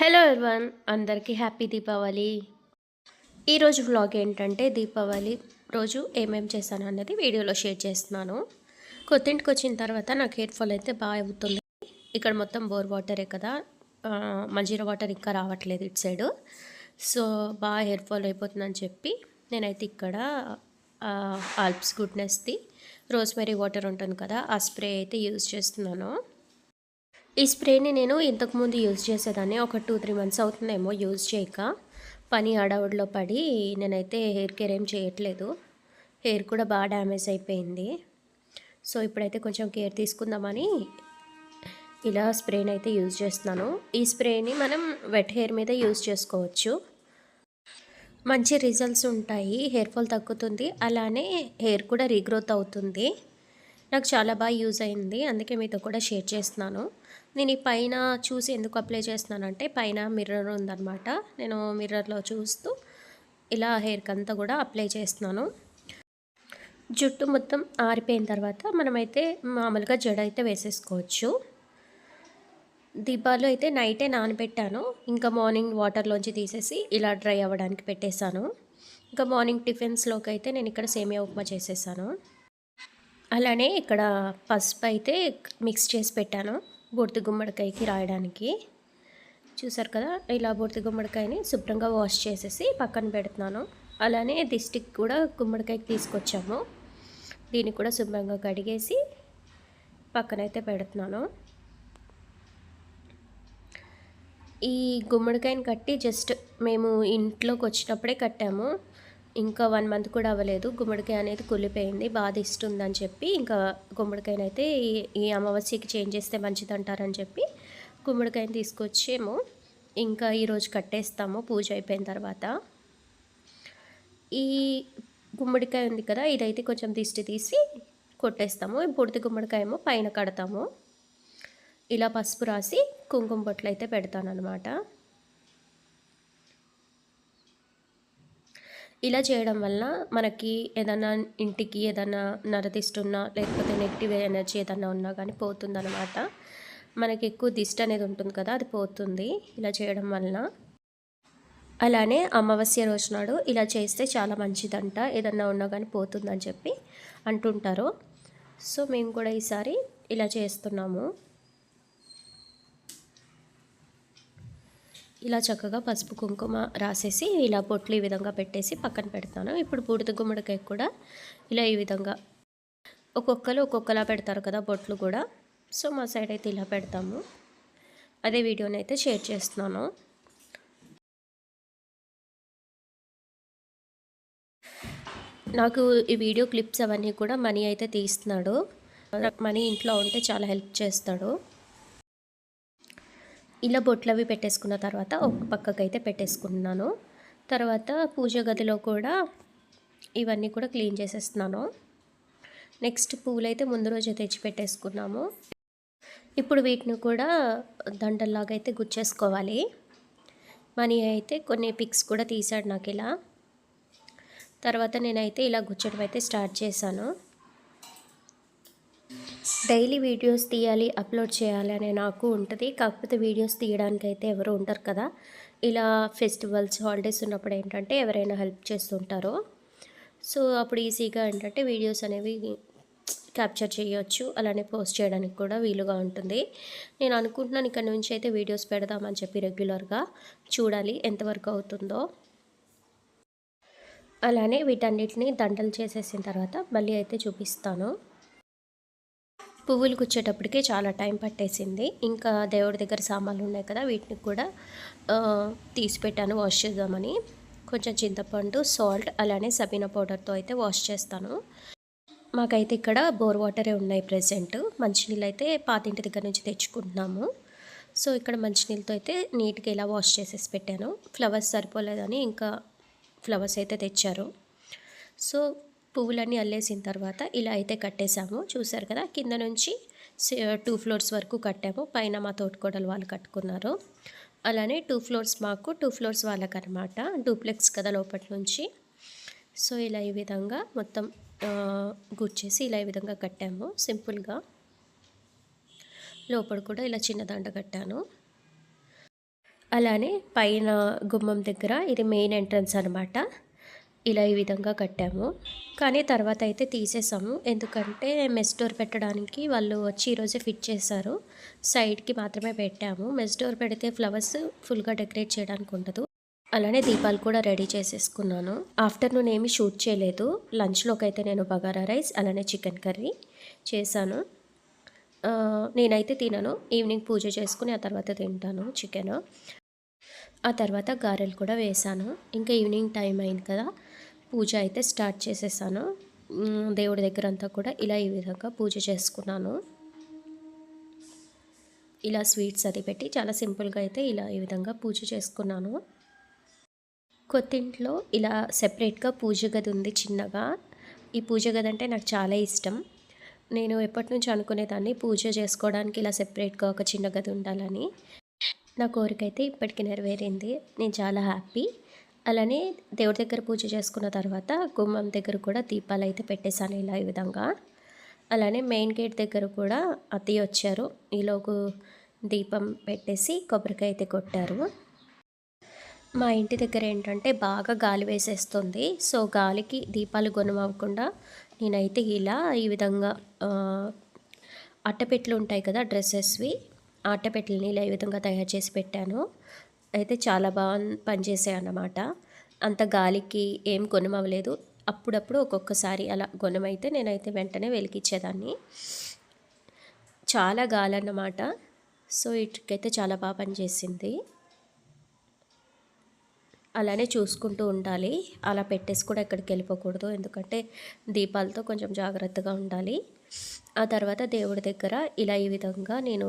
Hello everyone అందరికీ happy Deepavali. ఈరోజు vlog ఏంటంటే దీపావళి రోజు ఏమేం చేశాను అన్నది వీడియోలో షేర్ చేస్తున్నాను. కొత్తింటికి వచ్చిన తర్వాత నాకు హెయిర్ ఫాల్ అయితే బాగా అవుతుంది. ఇక్కడ మొత్తం బోర్ వాటరే కదా ఆ, మంజీరా వాటర్ ఇంకా రావట్లేదు ఇటు సైడు సో బాగా హెయిర్ ఫాల్ అయిపోతుందని చెప్పి నేనైతే ఇక్కడ ఆల్ప్స్ గుడ్నెస్ది రోజ్మెరీ వాటర్ ఉంటుంది కదా ఆ స్ప్రే అయితే యూజ్ చేస్తున్నాను. ఈ స్ప్రేని నేను ఇంతకుముందు యూజ్ చేసేదాన్ని. ఒక టూ త్రీ మంత్స్ అవుతుందేమో యూజ్ చేయక. పని అడవుడిలో పడి నేనైతే హెయిర్ కేర్ ఏం చేయట్లేదు. హెయిర్ కూడా బాగా డ్యామేజ్ అయిపోయింది. సో ఇప్పుడైతే కొంచెం కేర్ తీసుకుందామని ఇలా స్ప్రేని అయితే యూజ్ చేస్తున్నాను. ఈ స్ప్రేని మనం వెట్ హెయిర్ మీద యూజ్ చేసుకోవచ్చు. మంచి రిజల్ట్స్ ఉంటాయి. హెయిర్ ఫాల్ తగ్గుతుంది. అలానే హెయిర్ కూడా రీగ్రోత్ అవుతుంది. నాకు చాలా బాగా యూజ్ అయింది. అందుకే మీతో కూడా షేర్ చేస్తున్నాను. నేను ఈ పైన చూసి ఎందుకు అప్లై చేస్తున్నానంటే పైన మిర్రర్ ఉందన్నమాట. నేను మిర్రర్లో చూస్తూ ఇలా హెయిర్కి అంతా కూడా అప్లై చేస్తున్నాను. జుట్టు మొత్తం ఆరిపోయిన తర్వాత మనమైతే మామూలుగా జడ అయితే వేసేసుకోవచ్చు. దీపాలు అయితే నైటే నానబెట్టాను. ఇంకా మార్నింగ్ వాటర్లోంచి తీసేసి ఇలా డ్రై అవ్వడానికి పెట్టేశాను. ఇంకా మార్నింగ్ టిఫిన్స్లోకి అయితే నేను ఇక్కడ సేమియా ఉప్మా చేసేసాను. అలానే ఇక్కడ పసుపు అయితే మిక్స్ చేసి పెట్టాను బొర్తి గుమ్మడికాయకి రాయడానికి. చూసారు కదా ఇలా బొర్తి గుమ్మడికాయని శుభ్రంగా వాష్ చేసేసి పక్కన పెడుతున్నాను. అలానే దిష్టికి కూడా గుమ్మడికాయకి తీసుకొచ్చాము. దీన్ని కూడా శుభ్రంగా కడిగేసి పక్కనైతే పెడుతున్నాను. ఈ గుమ్మడికాయని కట్టి జస్ట్ మేము ఇంట్లోకి వచ్చినప్పుడే కట్టాము. ఇంకా వన్ మంత్ కూడా అవ్వలేదు. గుమ్మడికాయ అనేది కుళ్ళిపోయింది. బాధ ఇస్తుందని చెప్పి ఇంకా గుమ్మడికాయని అయితే ఈ- ఈ అమావాస్యకి చేంజ్ చేస్తే మంచిది అంటారని చెప్పి గుమ్మడికాయని తీసుకొచ్చేమో. ఇంకా ఈరోజు కట్టేస్తాము. పూజ అయిపోయిన తర్వాత. ఈ గుమ్మడికాయ ఉంది కదా ఇదైతే కొంచెం దిష్టి తీసి కొట్టేస్తాము. బుడిది గుమ్మడికాయ ఏమో పైన కడతాము. ఇలా పసుపు రాసి కుంకుమ బొట్లు అయితే అనమాట ఇలా చేయడం వల్ల మనకి ఏదైనా ఇంటికి ఏదైనా నరదిస్తున్నా లేకపోతే నెగిటివ్ ఎనర్జీ ఏదైనా ఉన్నా కానీ పోతుందన్నమాట. మనకి ఎక్కువ దిష్టి అనేది ఉంటుంది కదా అది పోతుంది ఇలా చేయడం వలన. అలానే అమావాస్య రోజు నాడు ఇలా చేస్తే చాలా మంచిదంట ఏదన్నా ఉన్నా కానీ పోతుందని చెప్పి అంటుంటారు. సో మేము కూడా ఈసారి ఇలా చేస్తున్నాము. ఇలా చక్కగా పసుపు కుంకుమ రాసేసి ఇలా పొట్లు ఈ విధంగా పెట్టేసి పక్కన పెడతాను. ఇప్పుడు బూడిద గుమ్మడికాయ కూడా ఇలా ఈ విధంగా ఒక్కొక్కరు ఒక్కొక్కలా పెడతారు కదా బొట్లు కూడా. సో మా సైడ్ అయితే ఇలా పెడతాము. అదే వీడియోని అయితే షేర్ చేస్తున్నాను. నాకు ఈ వీడియో క్లిప్స్ అవన్నీ కూడా మనీ అయితే తీస్తున్నాడు. మనీ ఇంట్లో ఉంటే చాలా హెల్ప్ చేస్తాడు. ఇలా బొట్లు అవి పెట్టేసుకున్న తర్వాత ఒక పక్కకు అయితే పెట్టేసుకున్నాను. తర్వాత పూజ గదిలో కూడా ఇవన్నీ కూడా క్లీన్ చేసేస్తున్నాను. నెక్స్ట్ పువ్వులు అయితే ముందు రోజే తెచ్చి పెట్టేసుకున్నాము. ఇప్పుడు వీటిని కూడా దండల్లాగా అయితే గుచ్చేసుకోవాలి. మనీ అయితే కొన్ని పిక్స్ కూడా తీశాడు నాకు ఇలా తర్వాత నేనైతే ఇలా గుచ్చడం అయితే స్టార్ట్ చేశాను. డైలీ వీడియోస్ తీయాలి అప్లోడ్ చేయాలి అనే నాకు ఉంటుంది. కాకపోతే వీడియోస్ తీయడానికి అయితే ఎవరు ఉంటారు కదా. ఇలా ఫెస్టివల్స్ హాలిడేస్ ఉన్నప్పుడు ఏంటంటే ఎవరైనా హెల్ప్ చేస్తుంటారో. సో అప్పుడు ఈజీగా ఏంటంటే వీడియోస్ అనేవి క్యాప్చర్ చేయొచ్చు. అలానే పోస్ట్ చేయడానికి కూడా వీలుగా ఉంటుంది. నేను అనుకుంటున్నాను ఇక్కడ నుంచి అయితే వీడియోస్ పెడదామని చెప్పి రెగ్యులర్గా చూడాలి ఎంతవరకు అవుతుందో. అలానే వీటన్నిటిని దండలు చేసేసిన తర్వాత మళ్ళీ అయితే చూపిస్తాను. పువ్వులు గుచ్చేటప్పటికే చాలా టైం పట్టేసింది. ఇంకా దేవుడి దగ్గర సామాన్లు ఉన్నాయి కదా వీటిని కూడా తీసి పెట్టాను వాష్ చేద్దామని. కొంచెం చింతపండు సాల్ట్ అలానే సబీనా పౌడర్తో అయితే వాష్ చేస్తాను. మాకైతే ఇక్కడ బోర్ వాటరే ఉన్నాయి ప్రజెంట్. మంచినీళ్ళు అయితే పాతింటి దగ్గర నుంచి తెచ్చుకుంటున్నాము. సో ఇక్కడ మంచినీళ్ళతో అయితే నీట్గా ఇలా వాష్ చేసేసి పెట్టాను. ఫ్లవర్స్ సరిపోలేదని ఇంకా ఫ్లవర్స్ అయితే తెచ్చారు. సో పువ్వులన్నీ అల్లేసిన తర్వాత ఇలా అయితే కట్టేశాము. చూసారు కదా కింద నుంచి టూ ఫ్లోర్స్ వరకు కట్టాము. పైన మా తోటకోడలు వాళ్ళు కట్టుకున్నారు. అలానే టూ ఫ్లోర్స్ మాకు టూ ఫ్లోర్స్ వాళ్ళకనమాట డూప్లెక్స్ కదా లోపటి నుంచి. సో ఇలా ఈ విధంగా మొత్తం గుర్చేసి గుచ్చేసి ఇలా ఈ విధంగా కట్టాము. సింపుల్గా. లోపల కూడా ఇలా చిన్న దండ కట్టాను. అలానే పైన గుమ్మం దగ్గర ఇది మెయిన్ ఎంట్రన్స్ అనమాట ఇలా ఈ విధంగా కట్టాము. కానీ తర్వాత అయితే తీసేసాము. ఎందుకంటే మెస్ డోర్ పెట్టడానికి వాళ్ళు వచ్చి ఈరోజే ఫిట్ చేశారు. సైడ్కి మాత్రమే పెట్టాము. మెస్ డోర్ పెడితే ఫ్లవర్స్ ఫుల్గా డెకరేట్ చేయడానికి ఉండదు. అలానే దీపాలు కూడా రెడీ చేసేసుకున్నాను. ఆఫ్టర్నూన్ ఏమీ షూట్ చేయలేదు. లంచ్లోకి అయితే నేను బగారా రైస్ అలానే చికెన్ కర్రీ చేశాను. నేనైతే తినను. ఈవినింగ్ పూజ చేసుకుని ఆ తర్వాత తింటాను చికెన్. ఆ తర్వాత గారెలు కూడా వేశాను. ఇంకా ఈవినింగ్ టైం అయింది కదా. పూజ అయితే స్టార్ట్ చేసేసాను. దేవుడి దగ్గర అంతా కూడా ఇలా ఈ విధంగా పూజ చేసుకున్నాను. ఇలా స్వీట్స్ అది పెట్టి చాలా సింపుల్గా అయితే ఇలా ఈ విధంగా పూజ చేసుకున్నాను. కొత్తింట్లో ఇలా సెపరేట్గా పూజ గది ఉంది చిన్నగా. ఈ పూజ గది అంటే నాకు చాలా ఇష్టం. నేను ఎప్పటి నుంచి అనుకునేదాన్ని పూజ చేసుకోవడానికి ఇలా సెపరేట్గా ఒక చిన్న గది ఉండాలని. నా కోరిక అయితే ఇప్పటికి నెరవేరింది. నేను చాలా హ్యాపీ. అలానే దేవుడి దగ్గర పూజ చేసుకున్న తర్వాత గుమ్మం దగ్గర కూడా దీపాలు అయితే పెట్టేశాను ఇలా ఈ విధంగా. అలానే మెయిన్ గేట్ దగ్గర కూడా అతి వచ్చారు. ఈలోగు దీపం పెట్టేసి కొబ్బరికాయ అయితే కొట్టారు. మా ఇంటి దగ్గర ఏంటంటే బాగా గాలి వేసేస్తుంది. సో గాలికి దీపాలు గుణమవ్వకుండా నేనైతే ఇలా ఈ విధంగా అట్టపెట్లు ఉంటాయి కదా డ్రెస్సెస్వి అట్టపెట్లని ఇలా ఈ విధంగా తయారు చేసి పెట్టాను. అయితే చాలా బాగా పనిచేసాయి అన్నమాట. అంత గాలికి ఏం కొనమవ్వలేదు అప్పుడప్పుడు ఒక్కొక్కసారి అలా గుణమైతే నేనైతే వెంటనే వెలికిచ్చేదాన్ని చాలా గాలి అన్నమాట సో ఇటుకైతే చాలా బాగా పనిచేసింది. అలానే చూసుకుంటూ ఉండాలి. అలా పెట్టేసి కూడా ఎక్కడికి వెళ్ళిపోకూడదు. ఎందుకంటే దీపాలతో కొంచెం జాగ్రత్తగా ఉండాలి. ఆ తర్వాత దేవుడి దగ్గర ఇలా ఈ విధంగా నేను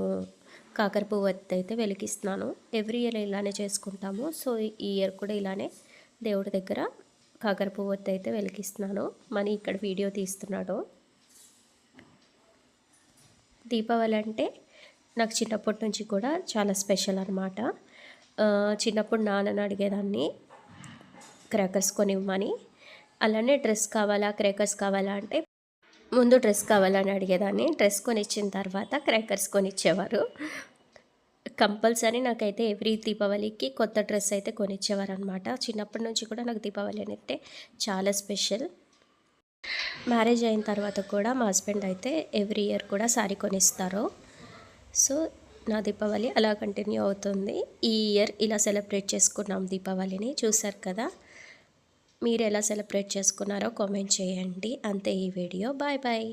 కాకర పువ్వు అయితే వెలిగిస్తున్నాను. ఎవ్రీ ఇయర్ ఇలానే చేసుకుంటాము. సో ఈ ఇయర్ కూడా ఇలానే దేవుడి దగ్గర కాకర పువ్వు అయితే వెలిగిస్తున్నాను. మనీ ఇక్కడ వీడియో తీస్తున్నాడు. దీపావళి అంటే నాకు చిన్నప్పటి నుంచి కూడా చాలా స్పెషల్ అనమాట చిన్నప్పుడు నాన్నని అడిగేదాన్ని క్రాకర్స్ కొనివ్వమని. అలానే డ్రెస్ కావాలా క్రేకర్స్ కావాలా అంటే ముందు డ్రెస్ కావాలని అడిగేదాన్ని. డ్రెస్ కొనిచ్చిన తర్వాత క్రాకర్స్ కొనిచ్చేవారు. కంపల్సరీ నాకైతే ఎవ్రీ దీపావళికి కొత్త డ్రెస్ అయితే కొనిచ్చేవారు అనమాట చిన్నప్పటి నుంచి కూడా నాకు దీపావళి అనేది చాలా స్పెషల్. మ్యారేజ్ అయిన తర్వాత కూడా మా హస్బెండ్ అయితే ఎవ్రీ ఇయర్ కూడా శారీ కొనిస్తారు. సో నా దీపావళి అలా కంటిన్యూ అవుతుంది. ఈ ఇయర్ ఇలా సెలబ్రేట్ చేసుకున్నాం దీపావళిని. చూసారు కదా? మీరు ఎలా సెలబ్రేట్ చేసుకున్నారో కామెంట్ చేయండి. అంతే ఈ వీడియో. Bye bye.